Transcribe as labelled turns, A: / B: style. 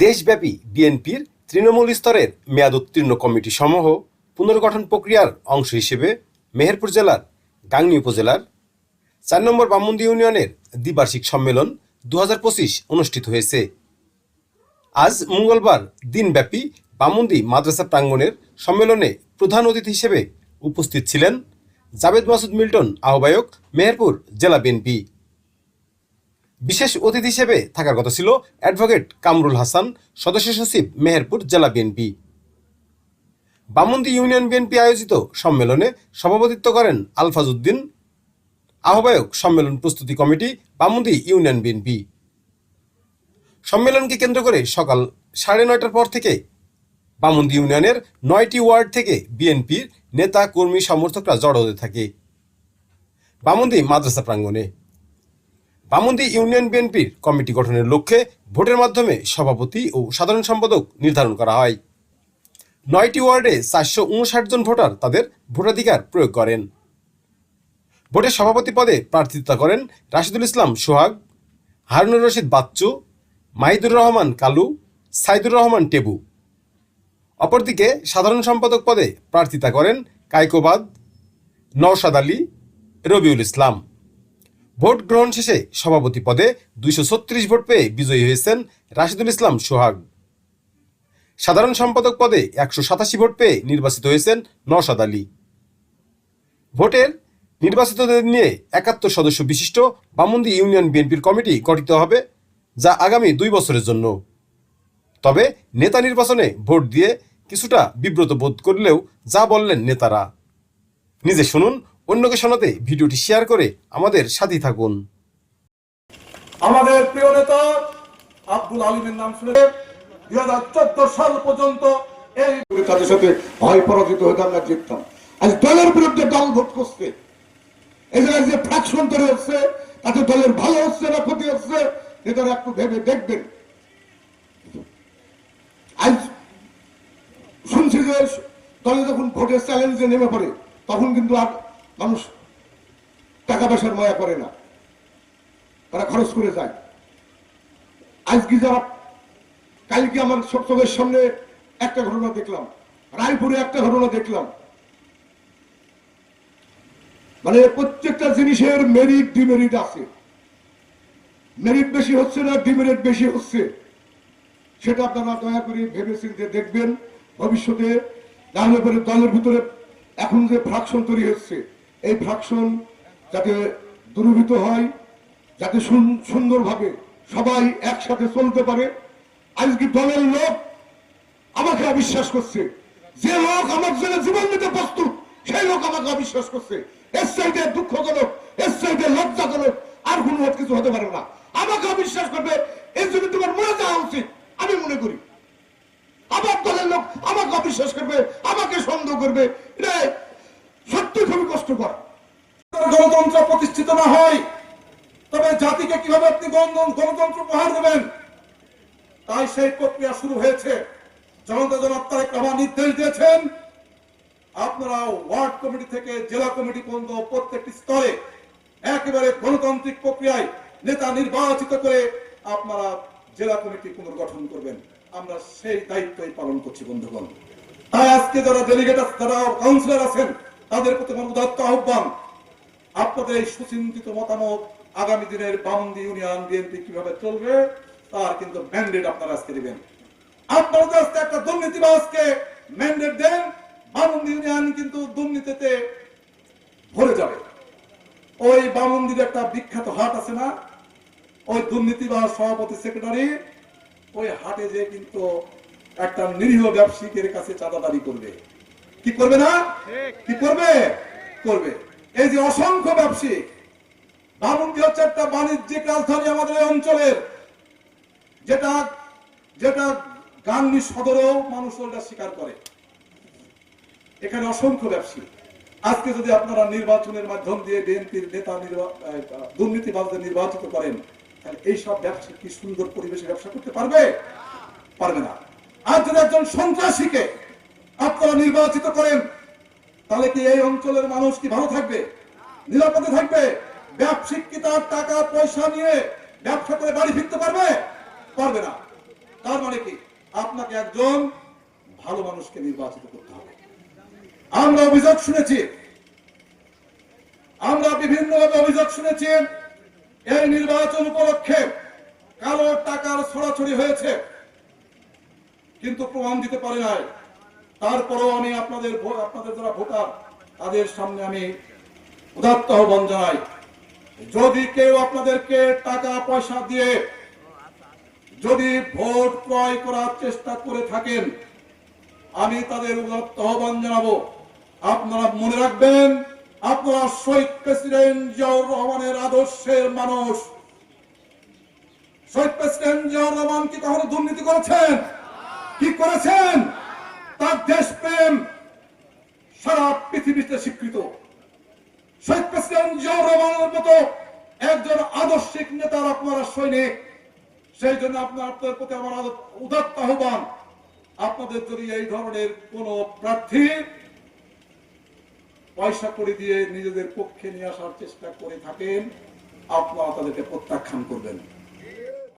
A: দেশব্যাপী বিএনপির তৃণমূল স্তরের মেয়াদ উত্তীর্ণ কমিটি সমূহ পুনর্গঠন প্রক্রিয়ার অংশ হিসেবে মেহেরপুর জেলার গাংনী উপজেলার চার নম্বর বামুন্দি ইউনিয়নের দ্বিবার্ষিক সম্মেলন দু হাজার পঁচিশ অনুষ্ঠিত হয়েছে। আজ মঙ্গলবার দিনব্যাপী বামুন্দি মাদ্রাসা প্রাঙ্গণের সম্মেলনে প্রধান অতিথি হিসেবে উপস্থিত ছিলেন জাবেদ মাসুদ মিল্টন আহ্বায়ক মেহেরপুর জেলা বিএনপি। বিশেষ অতিথি হিসেবে থাকার কথা ছিল অ্যাডভোকেট কামরুল হাসান সদস্য সচিব মেহেরপুর জেলা বিএনপি। বামুন্দি ইউনিয়ন বিএনপি আয়োজিত সম্মেলনে সভাপতিত্ব করেন আলফাজ উদ্দিন, আহ্বায়ক সম্মেলন প্রস্তুতি কমিটি বামুন্দি ইউনিয়ন বিএনপি। সম্মেলনকে কেন্দ্র করে সকাল সাড়ে নয়টার পর থেকে বামুন্দি ইউনিয়নের নয়টি ওয়ার্ড থেকে বিএনপির নেতা, কর্মী, সমর্থকরা জড়ো হতে থাকে। বামুন্দি মাদ্রাসা প্রাঙ্গণে বামুন্দি ইউনিয়ন বিএনপির কমিটি গঠনের লক্ষ্যে ভোটের মাধ্যমে সভাপতি ও সাধারণ সম্পাদক নির্ধারণ করা হয়। নয়টি ওয়ার্ডে চারশো উনষাট জন ভোটার তাদের ভোটাধিকার প্রয়োগ করেন। ভোটে সভাপতি পদে প্রার্থিতা করেন রাশিদুল ইসলাম সোহাগ, হারুনুর রশিদ বাচ্চু, মাহিদুর রহমান কালু, সাইদুর রহমান টেবু। অপরদিকে সাধারণ সম্পাদক পদে প্রার্থিতা করেন কাইকোবাদ, নওশাদ আলী, রবিউল ইসলাম। ভোট গ্রহণ শেষে সভাপতি পদে দুইশো ছত্রিশ ভোট পেয়ে বিজয়ী হয়েছেন রাশিদুল ইসলাম সোহাগ। সাধারণ সম্পাদক পদে একশো সাতাশি ভোট পেয়ে নির্বাচিত হয়েছেন নওশাদ আলী। ভোটের নির্বাচিতদের নিয়ে একাত্তর সদস্য বিশিষ্ট বামুন্দি ইউনিয়ন বিএনপির কমিটি গঠিত হবে, যা আগামী দুই বছরের জন্য। তবে নেতা নির্বাচনে ভোট দিয়ে কিছুটা বিব্রত বোধ করলেও যা বললেন নেতারা। নিজে শুনুন অন্যকে শোনাতে ভিডিওটি শেয়ার করে আমাদের সাথেই থাকুন।
B: আমাদের প্রিয় নেতা আব্দুল আলিমের নাম শুনে দুই হাজার চোদ্দ সাল পর্যন্ত এই তাদের সাথে ভয় পরাজিত হয়ে আমরা জিততাম। আজ দলের বিরুদ্ধে দল ভোট করছে। এই জায়গায় যে ফ্রাকশন তৈরি হচ্ছে, তাতে দলের ভালো হচ্ছে না ক্ষতি হচ্ছে, নেতারা একটু ভেবে দেখবেন। আজ শুনছি যে দলে যখন ভোটের চ্যালেঞ্জে নেমে পড়ে, তখন কিন্তু আর মানুষ টাকা পয়সার ময়া করে না। তারা খরচ করে যায়। আজকে যারা, কালকে আমার চোখের সামনে একটা ঘটনা দেখলাম, রায়পুরে একটা ঘটনা দেখলাম। মানে প্রত্যেকটা জিনিসের মেরিট ডিমেরিট আছে। মেরিট বেশি হচ্ছে না ডিমেরিট বেশি হচ্ছে? সেটা আপনারা দয়া করে ভেবে চিন্তে দেখবেন। ভবিষ্যতে দলের ভিতরে এখন যে ফ্রাকশন তৈরি হচ্ছে এই ফ্রাকশন যাতে দূরীভূত হয়, যাতে সুন- সুন্দরভাবে সবাই একসাথে চলতে পারে। আজকে দলের লোক আমাকে অবিশ্বাস করছে। যে লোক আমার জন্য জীবন দিতে প্রস্তুত, সেই লোক আমাকে অবিশ্বাস করছে। এর সাইডে দুঃখজনক, এর সাইডে লজ্জাজনক আর কোনো কিছু হতে পারে না। আমাকে অবিশ্বাস করবে, এর জন্য তোমার মনে যাওয়া উচিত, আমি মনে করি। আমার দলের লোক আমাকে অবিশ্বাস করবে, আমাকে সন্দেহ করবে তাই সেই প্রক্রিয়া শুরু হয়েছে। জনতা জনাত্মারে প্রভাব নির্দেশ দিয়েছেন, আপনারা ওয়ার্ড কমিটি থেকে জেলা কমিটি পর্যন্ত প্রত্যেকটি স্তরে একেবারে গণতান্ত্রিক প্রক্রিয়ায় নেতা নির্বাচিত করে আপনারা জেলা কমিটি পুনর্গঠন করবেন। আমরা সেই দায়িত্বই পালন করছি, বন্ধুগণ। তাই আজকে যারা ডেলিগেট যারা কাউন্সিলর আছেন, তাদের প্রতি আমার উদাত্ত আহ্বান, আপনাদের এই সুচিন্তিত মতামত আগামী দিনের বামন্দি ইউনিয়ন বিএনপি কীভাবে চলবে তার কিন্তু ম্যান্ডেট আপনারা আজকে দিবেন। আপনারা আজকে একটা দুর্নীতিবাজকে ম্যান্ডেট দেন বামন্দি ইউনিয়ন কিন্তু দুর্নীতিতে ভরে যাবে। ওই বামন্দির একটা বিখ্যাত হাট আছে না? ওই দুর্নীতিবাজ সভাপতি সেক্রেটারি, ওই হাটে যে কিন্তু একটা নিরীহ ব্যবসায়ীদের কাছে চাঁদাদারি করবে। কি করবে না? কি করবে? করবে। এই যে অসংখ্য ব্যবসায়ী বামুন্দি হচ্ছে একটা বাণিজ্যিক রাজধানী আমাদের এই অঞ্চলের। যেটা যেটা গাঙ্গি সদরেও মানুষ ওটা স্বীকার করে। এখানে অসংখ্য ব্যবসায়ী আজকে যদি আপনারা নির্বাচনের মাধ্যম দিয়ে বিএনপির নেতা দুর্নীতিবাজদের নির্বাচিত করেন, তাহলে এইসব ব্যবসা কি সুন্দর পরিবেশে ব্যবসা করতে পারবে? পারবে না। আর যদি একজন সন্ত্রাসীকে আপনারা নির্বাচিত করেন, তাহলে কি এই অঞ্চলের মানুষ কি ভালো থাকবে? নিরাপদে থাকবে? ব্যবসায়িক কি তার টাকা পয়সা নিয়ে ব্যবসা করে বাড়ি ফিরতে পারবে? পারবে না।
C: তার মানে কি? আপনাকে একজন ভালো মানুষকে নির্বাচিত করতে হবে। আমরা অভিযোগ শুনেছি। আমরা বিভিন্ন অভিযোগ শুনেছি, এই নির্বাচন উপলক্ষে কালো টাকার ছড়াছড়ি হয়েছে, কিন্তু প্রমাণ দিতে পারে নাই। তারপরেও আমি আপনাদের আপনাদের যারা ভোটার, তাদের সামনে আমি উদাত্ত আহ্বান জানাই। যদি কেউ আপনাদেরকে টাকা পয়সা দিয়ে যদি ভোট ক্রয় করার চেষ্টা করে থাকেন, আমি তাদের আহ্বান জানাব। আপনারা মনে রাখবেন, আপনারা শহীদ প্রেসিডেন্ট জিয়াউর রহমানের আদর্শের মানুষ। শহীদ প্রেসিডেন্ট জিয়াউর রহমান কি কখনো দুর্নীতি করেছেন? কি করেছেন? তার দেশপ্রেম সারা পৃথিবীতে স্বীকৃত। শহীদ প্রেসিডেন্ট জিয়াউর রহমানের মতো একজন আদর্শিক নেতার আপনারা সৈনিক সেই জন্য আপনার আপনার প্রতি আমার উদাত্ত আহ্বান। আপনাদের যদি এই ধরনের কোন প্রার্থী পয়সা করে দিয়ে নিজেদের পক্ষে নিয়ে আসার চেষ্টা করে থাকেন, আপনারা তাদেরকে প্রত্যাখ্যান করবেন।